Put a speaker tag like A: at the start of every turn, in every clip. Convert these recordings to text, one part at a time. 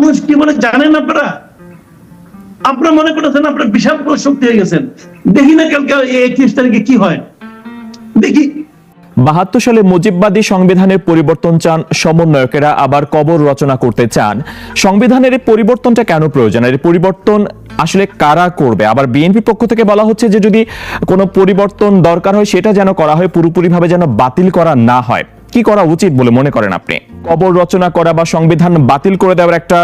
A: মানুষ কি বলে জানেন আপনারা? আপনারা মনে করেছেন আপনারা বিশাল বড় শক্তি হয়ে গেছেন। দেখি না কালকে একত্রিশ তারিখে কি হয়। দেখি।
B: বাহাত্তর সালে মুজিববাদী সংবিধানের পরিবর্তন চান সমন্বয়কেরা, আবার কবর রচনা করতে চান। সংবিধানের এই পরিবর্তনটা কেন প্রয়োজন? এর পরিবর্তন আসলে কারা করবে? আবার বিএনপি পক্ষ থেকে বলা হচ্ছে যে যদি কোনো পরিবর্তন দরকার হয়, সেটা যেন করা হয়, পুরোপুরিভাবে যেন বাতিল করা না হয়। কি করা উচিত বলে মনে করেন আপনি? কবর রচনা করা বা সংবিধান বাতিল করে দেওয়ার একটা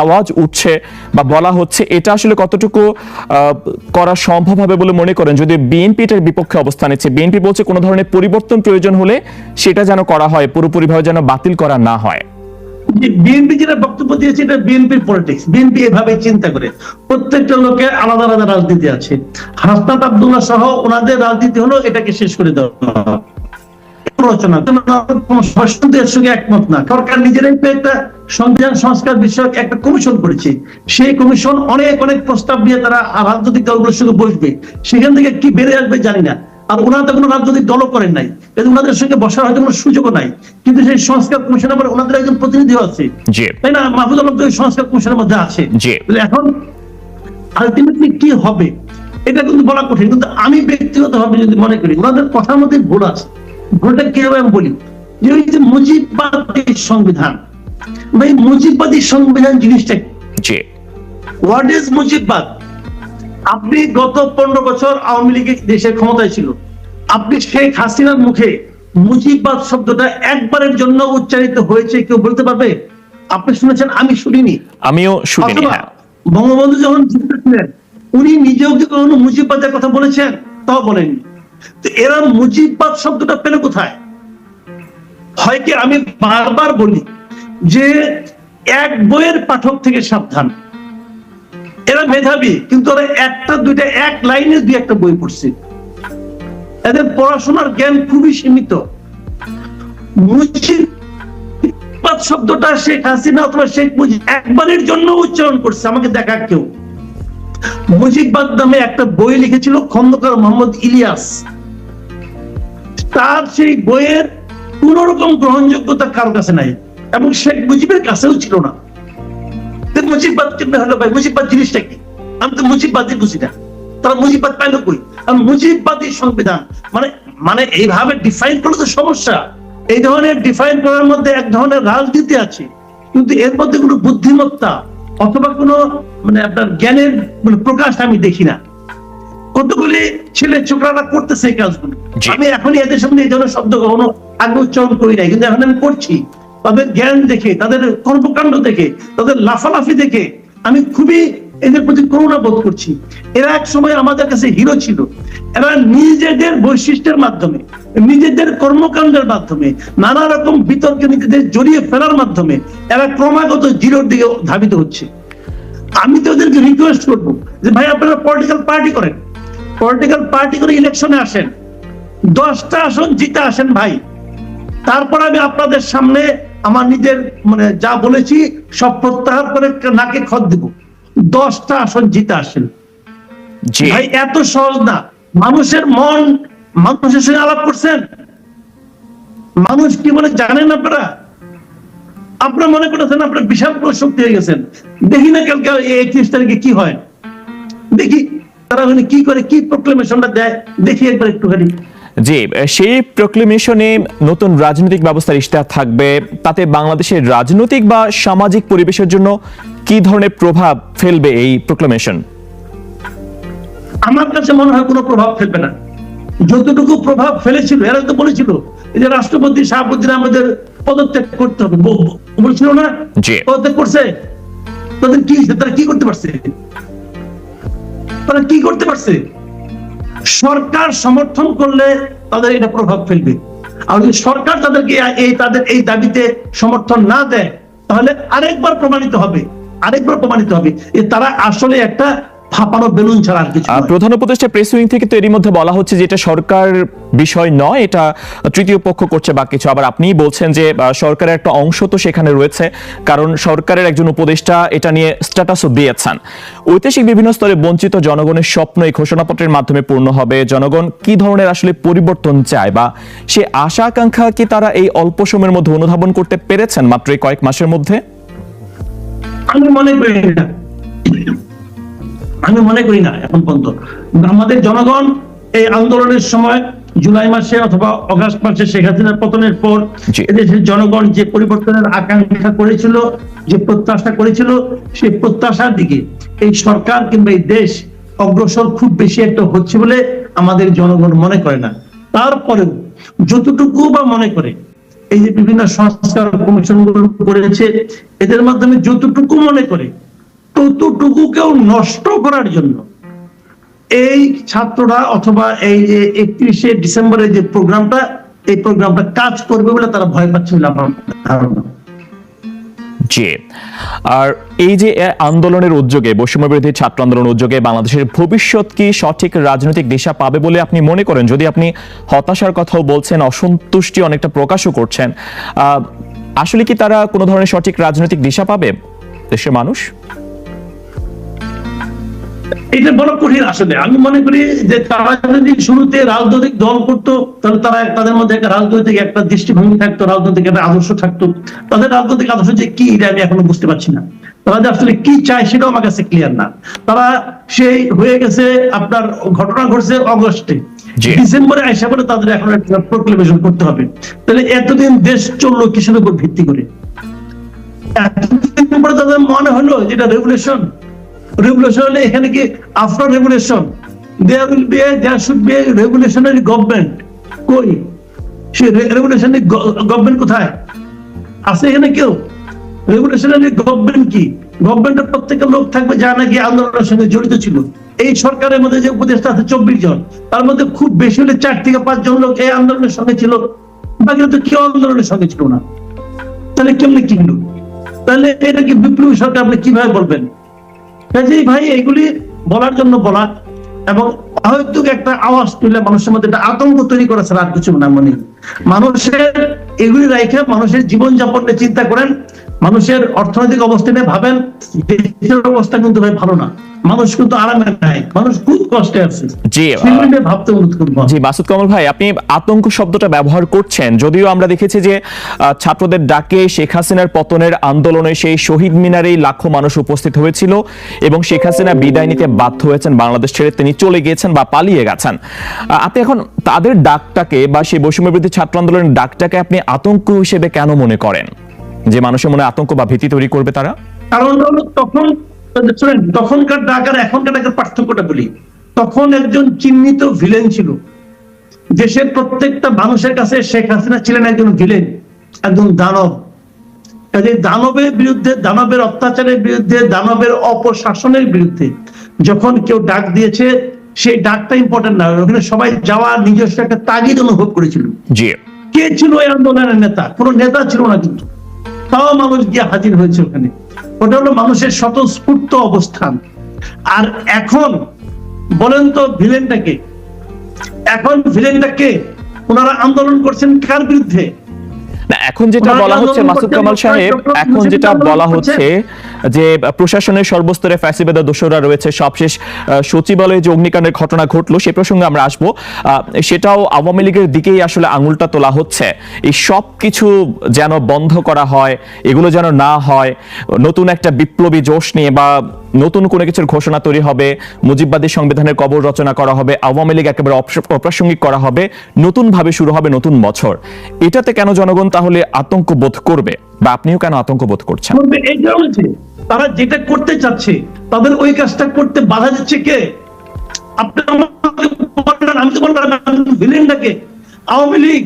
B: আওয়াজ উঠছে বা বলা হচ্ছে, এটা আসলে কতটুকু করা সম্ভব হবে বলে মনে করেন? যদি বিএনপি এটার বিপক্ষে অবস্থান নিচ্ছে, বিএনপি বলছে কোনো ধরনের পরিবর্তন প্রয়োজন হলে সেটা যেন করা হয়, পুরোপুরিভাবে যেন বাতিল করা না হয়।
A: বিএনপি যেটা বক্তব্য দিয়েছে, এটা বিএনপির পলিটিক্স বিএনপি এভাবে চিন্তা করে। প্রত্যেকটা লোকের আলাদা আলাদা রাজনীতি আছে। হাসনাত আব্দুল্লাহ সহ ওনাদের রাজনীতি হলো এটাকে শেষ করে দেওয়া। রচনা সংসদের সঙ্গে একমত না। সরকার নিজেরাই একটা সংবিধান সংস্কার বিষয়ক একটা কমিশন করেছে। সেই কমিশন অনেক অনেক প্রস্তাব দিয়ে তারা রাজনৈতিক দলগুলোর সঙ্গে বসবে। সেখান থেকে কি বেড়ে আসবে জানি না। আর ওনারা তো কোনো রাজনৈতিক দলও করেন নাই। কিন্তু ওনাদের সঙ্গে বসার হয়তো কোনো সুযোগও নাই। কিন্তু সেই সংস্কার কমিশন আবার ওনাদের একজন প্রতিনিধিও আছে। তাই না? মাহফুজ আলম তো সংস্কার কমিশনের মধ্যে আছে। এখন আলটিমেটলি কি হবে? এটা কিন্তু বলা কঠিন। কিন্তু আমি ব্যক্তিগত ভাবে যদি মনে করি ওনাদের কথার মধ্যে ভুল আছে। ভুলটা আমি বলি? যে ওই যে মুজিববাদী সংবিধান। ভাই মুজিববাদী সংবিধান জিনিসটা
B: জি।
A: What is মুজিববাদ? আপনি গত পনেরো বছর আওয়ামী লীগের দেশের ক্ষমতায় ছিল। আপনি শেখ হাসিনার মুখে মুজিববাদ শব্দটা একবারের জন্য উচ্চারিত হয়েছে কেউ বলতে পারবে? আপনি শুনেছেন? আমি শুনিনি।
B: আমিও শুনিনি হ্যাঁ।
A: বঙ্গবন্ধু যখন ছিলেন উনি নিজেও কি কখনো মুজিববাদের কথা বলেছেন? তাও বলেননি। তো এরা মুজিববাদ শব্দটা পেল কোথায়? হয় কি আমি বারবার বলি যে এক বইয়ের পাঠক থেকে সাবধান। এরা মেধাবী, কিন্তু ওরা একটা, দুইটা, এক লাইনে দুই একটা বই পড়ছে। এদের পড়াশোনার জ্ঞান খুবই সীমিত। মুজিববাদ শব্দটা শেখ হাসিনা অথবা শেখ মুজিব একবারের জন্য উচ্চারণ করছে, আমাকে দেখা কেউ। মুজিববাদ নামে একটা বই লিখেছিল খন্দকার মোহাম্মদ ইলিয়াস। তার সেই বইয়ের কোন রকম গ্রহণযোগ্যতা কারও কাছে নাই, এবং শেখ মুজিবের কাছেও ছিল না। তো মুজিববাদ কেমনে হলো ভাই? মুজিববাদ জিনিসটা কি? আমি তো মুজিববাদই বুঝি না। তারা মুজিববাদ পাইলো কই? আর মুজিববাদী সংবিধান মানে মানে এইভাবে ডিফাইন করলে তো সমস্যা। এই ধরনের ডিফাইন করার মধ্যে এক ধরনের রাজনীতি আছে, কিন্তু এর মধ্যে কোনো বুদ্ধিমত্তা অথবা কোনো মানে আপনার জ্ঞানের মানে প্রকাশ আমি দেখি না। কতগুলি ছেলে ছোকরারা করতেছে এই কাজগুলো? আমি এখনই এদের সামনে এই ধরনের শব্দ কখনো আগে উচ্চারণ করি নাই কিন্তু এখন আমি করছি তাদের জ্ঞান দেখে তাদের কর্মকাণ্ড দেখে তাদের লাফালাফি দেখে আমি খুবই এদের প্রতি করুণা বোধ করছি। এরা এক সময় আমাদের কাছে হিরো ছিল। এরা নিজেদের বৈশিষ্ট্যের মাধ্যমে নিজেদের কর্মকাণ্ডের মাধ্যমে নানা রকম বিতর্কে নিজেদের জড়িয়ে ফেলার মাধ্যমে এরা ক্রমাগত জিরোর দিকে ধাবিত হচ্ছে। আমি তো ওদেরকে রিকোয়েস্ট করব যে ভাই আপনারা পলিটিক্যাল পার্টি করেন। পলিটিক্যাল পার্টি করে ইলেকশনে আসেন। দশটা আসন জিতে আসেন ভাই। তারপর আমি আপনাদের সামনে আমার নিজের মানে যা বলেছি সব প্রত্যাহার করে নাকে খত দিব। দশটা আসন জিতে আসেন। ভাই এত সহজ না। মানুষের মন মানুষের সঙ্গে আলাপ করছেন? মানুষ কি বলে জানেন আপনারা? আপনারা মনে করেছেন আপনার বিশাল শক্তি হয়ে গেছেন। দেখি না কালকে একত্রিশ তারিখে কি হয়। দেখি। তারা ওখানে কি করে কি প্রোক্লেমেশনটা দেয় দেখি একবার একটুখানি।
B: জি সেই প্রক্লেমেশনে নতুন রাজনৈতিক ব্যবস্থার ইশতেহার থাকবে। তাতে বাংলাদেশের রাজনৈতিক বা সামাজিক পরিবেশের জন্য কি ধরনের প্রভাব ফেলবে এই প্রক্লেমেশন
A: আমার কাছে মনে হয় কোনো প্রভাব ফেলবে না। যতটুকু প্রভাব ফেলেছিল এরা তো বলেছিল যে রাষ্ট্রপতি শাহাবুদ্দিন আমাদের পদত্যাগ করতে হবে ব- ব- না? পদত্যাগ করছে? তাদের কি তারা কি করতে পারছে? তারা কি করতে পারছে? সরকার সমর্থন করলে তাদের এটা প্রভাব ফেলবে। আর যদি সরকার তাদেরকে এই তাদের এই দাবিতে সমর্থন না দেয়, তাহলে আরেকবার প্রমাণিত হবে। আরেকবার প্রমাণিত হবে তারা আসলে একটা ফাঁপানো বেলুন ছাড়া আর কিছু
B: প্রধান উপদেষ্টা প্রেস উইং থেকে তো এরই মধ্যে বলা হচ্ছে যে এটা সরকার বিষয় নয় এটা তৃতীয় পক্ষ করছে বা কিছু। আবার আপনিই বলছেন যে সরকারের একটা অংশ তো সেখানে রয়েছে কারণ সরকারের একজন উপদেষ্টা এটা নিয়ে স্ট্যাটাসও দিয়েছেন। ঐতিহাসিক বিভিন্ন স্তরে বঞ্চিত জনগণের স্বপ্ন এই ঘোষণাপত্রের মাধ্যমে পূর্ণ হবে। জনগণ কি ধরনের আসলে পরিবর্তন চায় বা সে আশা আকাঙ্ক্ষা কি তারা এই অল্প সময়ের মধ্যে অনুধাবন করতে পেরেছেন মাত্র কয়েক মাসের মধ্যে?
A: আমি মনে করি না। আমি মনে করি না এখন পর্যন্ত আমাদের জনগণ এই আন্দোলনের সময় জুলাই মাসে অথবা অগাস্ট মাসে শেখ হাসিনার পতনের পর। এদেশের জনগণ যে পরিবর্তনের আকাঙ্ক্ষা করেছিল যে প্রত্যাশা করেছিল সেই প্রত্যাশার দিকে এই সরকার কিংবা এই দেশ অগ্রসর খুব বেশি একটা হচ্ছে বলে আমাদের জনগণ মনে করে না তারপরেও যতটুকু বা মনে করে এই যে বিভিন্ন সংস্কার কমিশনগুলো করেছে এদের মাধ্যমে যতটুকু মনে করে ততটুকুকেও নষ্ট করার জন্য। এই ছাত্ররা অথবা এই যে একত্রিশে ডিসেম্বরের যে প্রোগ্রামটা, এই প্রোগ্রামটা কাজ করবে বলে তারা ভয় পাচ্ছে বলে আমার ধারণা।
B: জি। আর এই যে আন্দোলনের উদ্যোগে, বৈষম্য বিরোধী ছাত্র আন্দোলন উদ্যোগে বাংলাদেশের ভবিষ্যৎ কি সঠিক রাজনৈতিক দিশা পাবে বলে আপনি মনে করেন? যদি আপনি হতাশার কথাও বলছেন, অসন্তুষ্টি অনেকটা প্রকাশও করছেন আসলে কি তারা কোনো ধরনের সঠিক রাজনৈতিক দিশা পাবে দেশের মানুষ?
A: এটা বড় কঠিন আসলে। আমি মনে করি যে তারা যদি শুরুতে রাজনৈতিক দল করতো তাহলে তারা তাদের মধ্যে একটা রাজনৈতিক একটা দৃষ্টিভঙ্গি থাকতো রাজনৈতিক একটা আদর্শ থাকতো। তাদের রাজনৈতিক আদর্শ যে কি এটা আমি এখনও বুঝতে পারছি না। তারা যে আসলে কি চায় সেটাও আমার কাছে ক্লিয়ার না। তারা সেই হয়ে গেছে আপনার ঘটনা ঘটছে অগস্টে। ডিসেম্বরে আইসা বলে তাদের এখন একটা প্রোক্লেমেশন করতে হবে। তাহলে এতদিন দেশ চলল কিসের উপর ভিত্তি করে? এতদিন পরে তাদের মনে হলো যেটা রেগুলেশন রেগুলেশন এখানে কি after regulation there will be there should be regulationary government কই? সে রেগুলেশনারি গভর্নমেন্ট কোথায়? আছে এখানে কেউ? রেগুলেশনারি গভর্নমেন্ট কি? গভর্নমেন্টের প্রত্যেকটা লোক থাকবে যা নাকি আন্দোলনের সঙ্গে জড়িত ছিল। এই সরকারের মধ্যে যে উপদেষ্টা আছে চব্বিশ জন, তার মধ্যে খুব বেশি হলে চার থেকে পাঁচ জন লোক এই আন্দোলনের সঙ্গে ছিল। বাকিরা তো কেউ আন্দোলনের সঙ্গে ছিল না। তাহলে কেমনি কি হলো? তাহলে এটা কি বিপ্লবী সরকার আপনি কীভাবে বলবেন? কাজেই ভাই এগুলি বলার জন্য বলা এবং একটা আওয়াজ তুলে মানুষের মধ্যে একটা আতঙ্ক তৈরি করা ছাড়া আর কিছু না মনে মানুষের এগুলি রাইখে মানুষের জীবনযাপনটা নিয়ে চিন্তা করেন মানুষের অর্থনৈতিক অবস্থা নিয়ে ভাবেন দেশের অবস্থা কিন্তু ভাই ভালো না। মানুষ কিন্তু আরামে নাই। মানুষ খুব কষ্টে আছে।
B: জি,
A: ভাবতে
B: জি মাসুদ কমল ভাই আপনি আতঙ্ক শব্দটা ব্যবহার করছেন যদিও আমরা দেখেছি যে ছাত্রদের ডাকে শেখ হাসিনার পতনের আন্দোলনে সেই শহীদ মিনারেই লাখো মানুষ উপস্থিত হয়েছিল এবং শেখ হাসিনা বিদায় নিতে বাধ্য হয়েছেন বাংলাদেশ ছেড়ে তিনি চলে গিয়েছেন বা পালিয়ে গেছেন। আপনি এখন তাদের ডাকটাকে বা সেই বৈষম্য বিরোধী ছাত্র আন্দোলনের ডাকটাকে আপনি আতঙ্ক হিসেবে কেন মনে করেন? মানুষের মনে আতঙ্ক বা ভীতি তৈরি করবে তারা?
A: কারণ তখন শুনেন তখনকার ডাক আর এখনকার ডাকের পার্থক্যটা বলি। তখন একজন চিহ্নিত ভিলেন ছিল। দেশের প্রত্যেকটা মানুষের কাছে শেখ হাসিনা ছিলেন একজন ভিলেন একজন দানব। কাজে দানবের বিরুদ্ধে দানবের অত্যাচারের বিরুদ্ধে দানবের অপশাসনের বিরুদ্ধে যখন কেউ ডাক দিয়েছে সেই ডাকটা ইম্পর্টেন্ট না। ওখানে সবাই যাওয়া নিজস্ব একটা তাগিদ অনুভব করেছিল। কে ছিল ওই আন্দোলনের নেতা? কোনো নেতা ছিল না কিন্তু। তাও মানুষ গিয়ে হাজির হয়েছে ওখানে। ওটা হলো মানুষের স্বতঃস্ফূর্ত অবস্থান। আর এখন, বলেন তো ভিলেনটাকে এখন ভিলেনটাকে ওনারা আন্দোলন করছেন কার বিরুদ্ধে?
B: না এখন যেটা বলা হচ্ছে মাসুদ কামাল সাহেব এখন যেটা বলা হচ্ছে যে প্রশাসনের সর্বস্তরে ফ্যাসিবাদা দোষরা রয়েছে সবশেষ সচিবালয়ে যে অগ্নিকাণ্ডের ঘটনা ঘটলো সে প্রসঙ্গে আমরা আসব। আহ, সেটাও আওয়ামী লীগের দিকেই আসলে আঙুলটা তোলা হচ্ছে। এই সব কিছু যেন বন্ধ করা হয় এগুলো যেন না হয় নতুন একটা বিপ্লবী জোশ নিয়ে বা নতুন কোনো কিছুর ঘোষণা তৈরি হবে, মুজিববাদী সংবিধানের কবর রচনা করা হবে, আওয়ামী লীগ একেবারে অপ্রাসঙ্গিক করা হবে নতুন ভাবে শুরু হবে নতুন বছর। এটাতে কেন জনগণ তাহলে আতঙ্ক বোধ করবে? বা আপনিও কেন আতঙ্ক বোধ করছেন?
A: তারা যেটা করতে চাচ্ছে, তাদের ওই কাজটা করতে বাধা দিচ্ছে কে? আপনি আমি তো বললাম আওয়ামী লীগ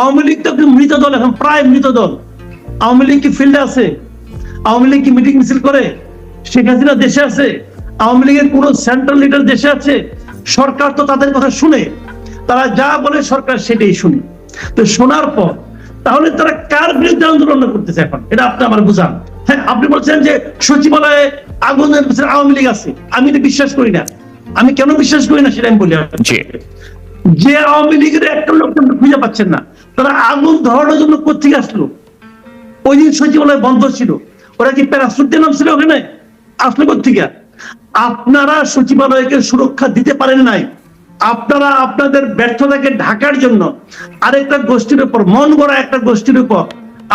A: আওয়ামী লীগ তো মৃত দল, এখন প্রায় মৃত দল। আওয়ামী লীগ কি ফিল্ডে আছে? আওয়ামী লীগ কি মিটিং মিছিল করে? শেখ হাসিনা দেশে আছে আওয়ামী লীগের কোন সেন্ট্রাল লিডার দেশে আছে সরকার তো তাদের কথা শুনে তারা যা বলে সরকার সেটাই শুনে। তো শোনার পর তাহলে তারা কার বিরুদ্ধে আন্দোলন করতেছে এখন? এটা আপনি আমার বুঝান। হ্যাঁ আপনি বলছেন যে সচিবালয়ে আগুনের পিছনে আওয়ামী লীগ আছে। আমি এটা বিশ্বাস করি না। আমি কেন বিশ্বাস করি না সেটা আমি বলি যে আওয়ামী লীগের একটা লোক খুঁজে পাচ্ছেন না। তারা আগুন ধরানোর জন্য কোথেকে আসলো? ওই দিন সচিবালয় বন্ধ ছিল। ওরা কি প্যারাসুট দিয়ে নামছিল ওখানে? আসলো কোথেকে আপনারা সচিবালয়কে সুরক্ষা দিতে পারেন নাই। আপনারা আপনাদের ব্যর্থতাকে ঢাকার জন্য আরেকটা গোষ্ঠীর উপর মন গড়া একটা গোষ্ঠীর উপর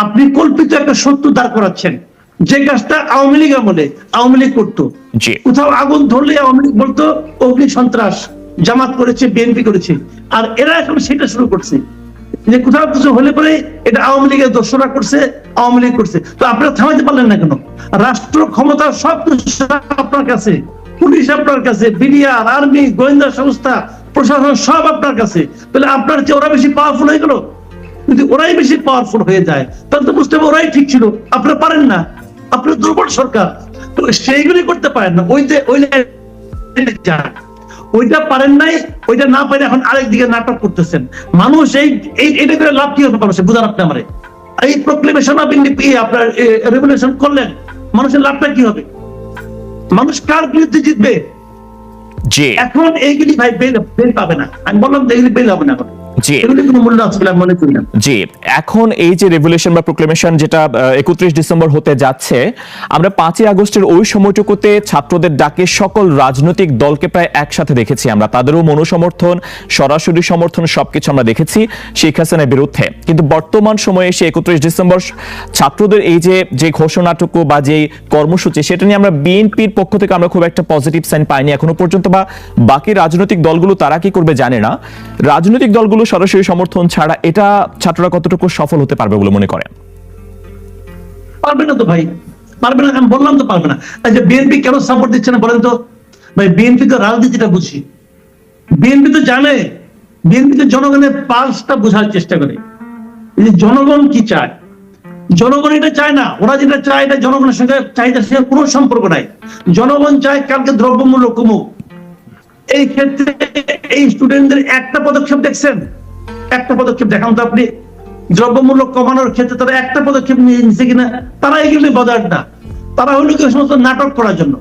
A: আপনি কল্পিত একটা শত্রু দাঁড় করাচ্ছেন। যে কাজটা আওয়ামী লীগ আমলে আওয়ামী লীগ করতো। কোথাও আগুন ধরলে আওয়ামী লীগ বলতো অগ্নি সন্ত্রাস জামাত করেছে বিএনপি করেছে। আর এরা এখন সেটা শুরু করছে। যে কোথাও কিছু হলে পরে এটা আওয়ামী লীগের দোষরা করছে, আওয়ামী লীগ করছে। তো আপনারা থামাতে পারলেন না কেন? রাষ্ট্র ক্ষমতা সব আপনার কাছে, পুলিশ আপনার কাছে, বিডিআর, আর্মি, গোয়েন্দা সংস্থা, প্রশাসন সব আপনার কাছে। তাহলে আপনার চেয়ে ওরা বেশি পাওয়ারফুল হয়ে গেল? যদি ওরাই বেশি পাওয়ারফুল হয়ে যায়, তাহলে তো বুঝতে হবে ওরাই ঠিক ছিল। আপনারা পারেন না। আপনার দুর্বল সরকার। তো সেইগুলি করতে পারেন না। ওই যে ওই ওইটা পারেন নাই ওইটা না পারে এখন আরেক দিকে নাটক করতেছেন। মানুষ এই এটা করে লাভ কি হবে মানুষের? বুঝান আপনি আমার। এই প্রক্লেমেশন অফ আপনার রেভুলেশন করলেন মানুষের লাভটা কি হবে? মানুষ কার বিরুদ্ধে জিতবে? এখন এইগুলি ভাই বেল বেল পাবে না। আমি বললাম এইগুলি বেল হবে না
B: জি। এখন এই যে রেভলিউশন বা প্রোক্লেমেশন যেটা একত্রিশ ডিসেম্বর হতে যাচ্ছে আমরা পাঁচই আগস্টের ওই সময়টুকুতে ছাত্রদের ডাকে সকল রাজনৈতিক দলকে প্রায় একসাথে দেখেছি আমরা। তাদেরও মনোসমর্থন সরাসরি সমর্থন সবকিছু আমরা দেখেছি শেখ হাসিনার বিরুদ্ধে। কিন্তু বর্তমান সময়ে এসে একত্রিশ ডিসেম্বর ছাত্রদের এই যে যে ঘোষণাটুকু বা যে কর্মসূচি সেটা নিয়ে আমরা বিএনপির পক্ষ থেকে আমরা খুব একটা পজিটিভ সাইন পাইনি এখনও পর্যন্ত বা বাকি রাজনৈতিক দলগুলো তারা কি করবে জানে না। রাজনৈতিক দলগুলো সরাসরি সমর্থন ছাড়া এটা ছাত্ররা কতটুকু সফল হতে পারবে বলে মনে করেন?
A: পারবে না তো ভাই, পারবে না, আমি বললাম তো পারবে না। আচ্ছা বিএনপি কেন সাপোর্ট দিচ্ছে না বলেন তো? ভাই, বিএনপি তো রাজনীতিটা বুঝি। বিএনপি তো জানে, বিএনপি তো জনগণের পালসটা বোঝার চেষ্টা করে। যে জনগণ কি চায়? জনগণ এটা চায় না, ওরা যেটা চায় এটা জনগণের সঙ্গে চাহিদার সঙ্গে কোনো সম্পর্ক নাই। জনগণ চায় কালকে দ্রব্যমূল্য কমুক। এই ক্ষেত্রে এই স্টুডেন্টদের একটা পদক্ষেপ দেখছেন? একটা পদক্ষেপ দেখান তো আপনি। দ্রব্যমূল্য কমানোর ক্ষেত্রে তারা একটা পদক্ষেপ নিয়ে নিচ্ছে কিনা তারা এগুলি বদার না। তারা হলো কি সমস্ত নাটক করার জন্য।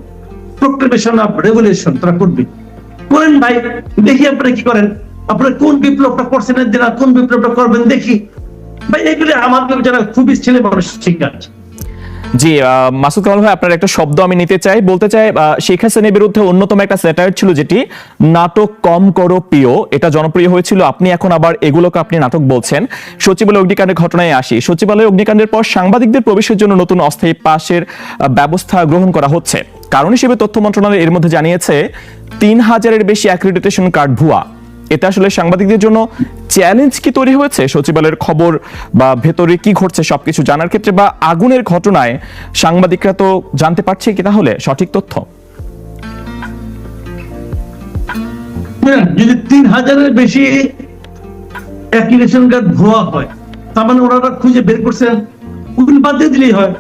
A: প্রোক্লেমেশন অফ রেগুলেশন তারা করবে। করেন ভাই, দেখি আপনারা কি করেন। আপনারা কোন বিপ্লবটা করছেন কোন বিপ্লবটা করবেন দেখি। ভাই, এগুলি আমার যারা খুবই ছেলে মানুষ, ঠিক আছে।
B: জি মাসুদ কামাল ভাই, আপনার একটা শব্দ আমি নিতে চাই। বলতে চাই শেখ হাসিনের বিরুদ্ধে অন্যতম একটা স্যাটায়ার ছিল যেটি, নাটক কম করো প্রিয়। এটা জনপ্রিয় হয়েছিল, আপনি এখন আবার এগুলোকে আপনি নাটক বলছেন। সচিবালয় অগ্নিকাণ্ডের ঘটনায় আসি। সচিবালয় অগ্নিকাণ্ডের পর সাংবাদিকদের প্রবেশের জন্য নতুন অস্থায়ী পাশের ব্যবস্থা গ্রহণ করা হচ্ছে। কারণ হিসেবে তথ্য মন্ত্রণালয় এর মধ্যে জানিয়েছে, তিন হাজারের বেশি অ্যাক্রিডিটেশন কার্ড ভুয়া। এটা আসলে সাংবাদিকদের জন্য চ্যালেঞ্জ কি তৈরি হয়েছে? সচিবালয়ের খবর বা ভেতরে কি ঘটছে সবকিছু জানার ক্ষেত্রে বা আগুনের ঘটনায় সাংবাদিকরা তো জানতে পারছে কি তাহলে? সঠিক তথ্য।
A: হ্যাঁ, যদি তিন হাজারের বেশি ভুয়া হয় তার মানে ওনারা খুঁজে বের করছেন ওগুলি বাদ দিয়ে দিলেই হয়।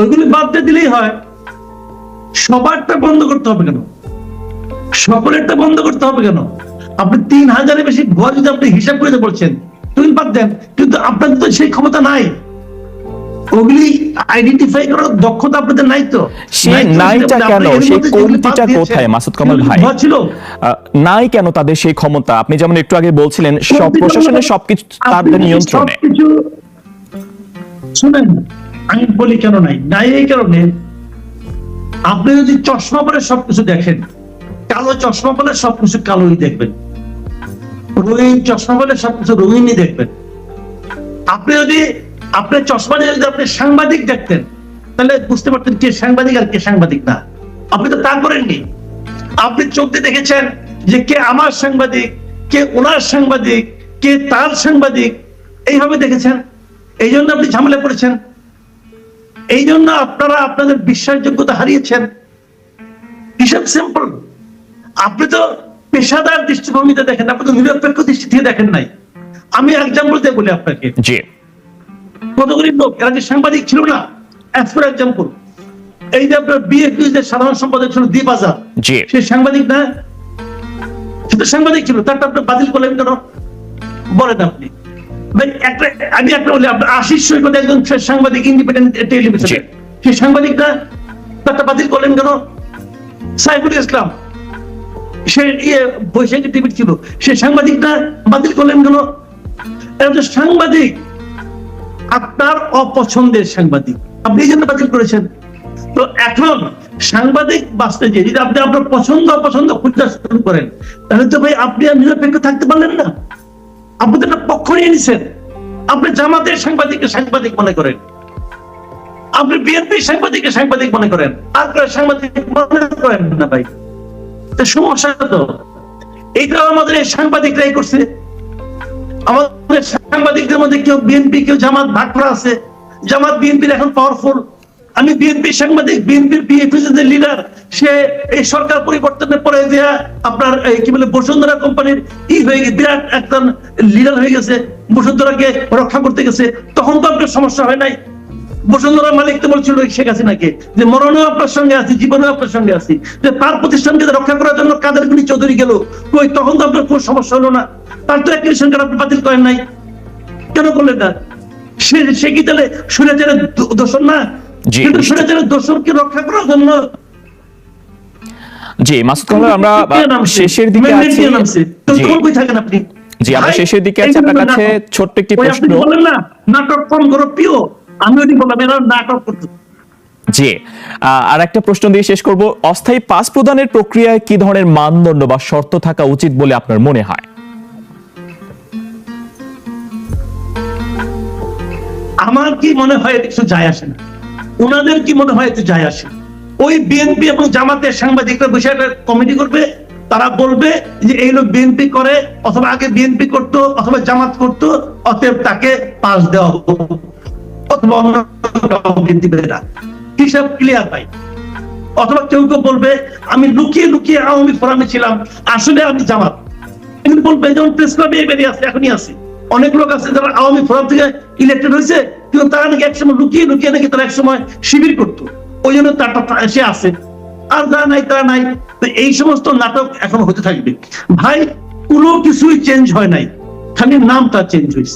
A: ওইগুলি বাদ দিয়ে দিলেই হয় সবারটা বন্ধ করতে হবে কেন? সকলেরটা বন্ধ করতে হবে কেন? আপনি তিন হাজারের বেশি ভুয়া যদি আপনি হিসাব করে বলছেন তুমি বাদ দেন কিন্তু আপনাদের তো সেই ক্ষমতা নাই। ওগুলি আইডেন্টিফাই করার দক্ষতা আপনাদের নাই তো।
B: সেই নাইটা কেন? সেই কোথায় মাসুদ কামাল ভাই? নাই কেন তাদের সেই ক্ষমতা? আপনি যেমন একটু আগে বলছিলেন সব প্রশাসনের সবকিছু তাদের নিয়ন্ত্রণে।
A: শুনেন আমি বলি কেন নাই? নাই এই কারণে। আপনি যদি চশমা পরে সবকিছু দেখেন কালো চশমা পরে সবকিছু কালোই দেখবেন। রঙিন চশমা পরে সবকিছু রঙিনই দেখবেন। আপনি যদি আপনার চশমা দিয়ে যদি আপনি সাংবাদিক দেখতেন, তাহলে বুঝতে পারতেন কে সাংবাদিক আর কে সাংবাদিক না। আপনি তো তা করেননি। আপনি চোখ দিয়ে দেখেছেন যে কে আমার সাংবাদিক, কে ওনার সাংবাদিক, কে তার সাংবাদিক। এইভাবে দেখেছেন? এই জন্য আপনি ঝামেলা পড়েছেন। এই জন্য আপনারা আপনাদের বিশ্বাসযোগ্যতা হারিয়েছেন। হিসাব সিম্পল আপনি তো পেশাদার দৃষ্টিভঙ্গিতে দেখেন আপনি তো নিরপেক্ষ দৃষ্টি থেকে দেখেন নাই। আমি এক্সাম্পল দিয়ে বলি আপনাকে।
B: জি।
A: কতগুলি লোক এরা যে সাংবাদিক ছিল না? অ্যাজ ফর এক্সাম্পল এই যে আপনার বিএফপি যে সাধারণ সম্পাদক ছিল দীপ আজাদ
B: জি।
A: সে সাংবাদিক না? সে তো সাংবাদিক ছিল তারটা আপনি বাতিল করলেন কেন? বলেন আপনি। একটা আমি একটা বলি আপনার আশিস সৈকত একজন সাংবাদিক ইন্ডিপেন্ডেন্ট টেলিভিশন। সে সাংবাদিক না? তারটা বাতিল করলেন কেন? সাইফুল ইসলাম সে বৈশাখী টিভি ছিল, সে সাংবাদিক বাতিল করলেন কেন? সাংবাদিক। আপনার অপছন্দের সাংবাদিক। আপনি জন্য বাতিল করেছেন। তো এখন সাংবাদিক বাঁচতে যে যদি আপনি আপনার পছন্দ, অপছন্দ খুঁজতে শুরু করেন, তাহলে তো ভাই আপনি আর নিরপেক্ষ থাকতে পারলেন না। আপনি তো একটা পক্ষ নিয়ে নিছেন। আপনি জামাতের সাংবাদিককে সাংবাদিক মনে করেন। আপনি বিএনপি সাংবাদিককে সাংবাদিক মনে করেন। আর সাংবাদিক মনে করেন না ভাই। সমস্যা তো। আমাদের সাংবাদিকরাই করছে। আমাদের সাংবাদিকদের মধ্যে কেউ বিএনপি, কেউ জামাত ভাগ করা আছে। জামাত বিএনপির এখন পাওয়ারফুল আমি বিএনপি সাংবাদিক, বিএনপির বিএনপি লিডার সে এই সরকার পরিবর্তনের পরে যে আপনার কি বলে বসুন্ধরা কোম্পানির ই হয়ে গেছে বিরাট একজন লিডার হয়ে গেছে, বসুন্ধরাকে রক্ষা করতে গেছে, তখন তো আপনার সমস্যা হয় নাই। বসুন্ধরা মালিক তো বলছিল শেখ হাসিনাকে যে মরণেও আপনার সঙ্গে আছি জীবনেও আপনার সঙ্গে আছি যে তার প্রতিষ্ঠানকে রক্ষা করার জন্য কাদের গুলি চৌধুরী গেল কই তখন তো আপনার কোনো সমস্যা হলো না। তার তো একটা কার্ড আপনি বাতিল করেন নাই। কেন করলেন না? সে সে কি তাহলে সুরেচারের দোষর না? কিন্তু। সুরেচারের দোষরকে রক্ষা করার জন্য।
B: জি মাসুদ কামাল আমরা শেষের দিকে আছি।
A: তখন কই থাকেন আপনি?
B: জি, আমরা শেষের দিকে আছি। আপনার কাছে ছোট্ট একটি প্রশ্ন।
A: বলেন না? নাটক কম করো প্রিয় আমি ওটি বললাম এরা নাটক করতে।
B: জি আর একটা প্রশ্ন দিয়ে শেষ করব। অস্থায়ী পাস প্রদানের প্রক্রিয়ায় কি ধরনের মানদণ্ড বা শর্ত থাকা উচিত বলে আপনার মনে হয়?
A: আমার কি মনে হয় কিছু যায় আসে না? ওনাদের কি মনে হয় এতে যায় আসে ওই বিএনপি এবং জামাতের সাংবাদিকরা বসে একটা কমিটি করবে তারা বলবে যে এই লোক বিএনপি করে অথবা আগে বিএনপি করতো অথবা জামাত করতো অতএব তাকে পাস দেওয়া হোক। হিসাব ক্লিয়ার পাই অথবা কেউ কেউ বলবে, আমি লুকিয়ে লুকিয়ে আওয়ামী ফোরামে ছিলাম, আসলে আমি জামাত। কিন্তু বলবে, যেমন প্রেস ক্লাবে বেরিয়ে আছে এখনই আছে অনেক লোক আছে যারা আওয়ামী ফোরাম থেকে ইলেক্টেড হয়েছে, কিন্তু তারা নাকি একসময় লুকিয়ে লুকিয়ে নাকি তারা একসময় শিবির করতো। ওই জন্য তারটা তা- সে আছে। আর যারা নাই, তারা নাই। তো এই সমস্ত নাটক এখন হতে থাকবে। ভাই, কোনো কিছুই চেঞ্জ হয় নাই। খালি নামটা চেঞ্জ হয়েছে।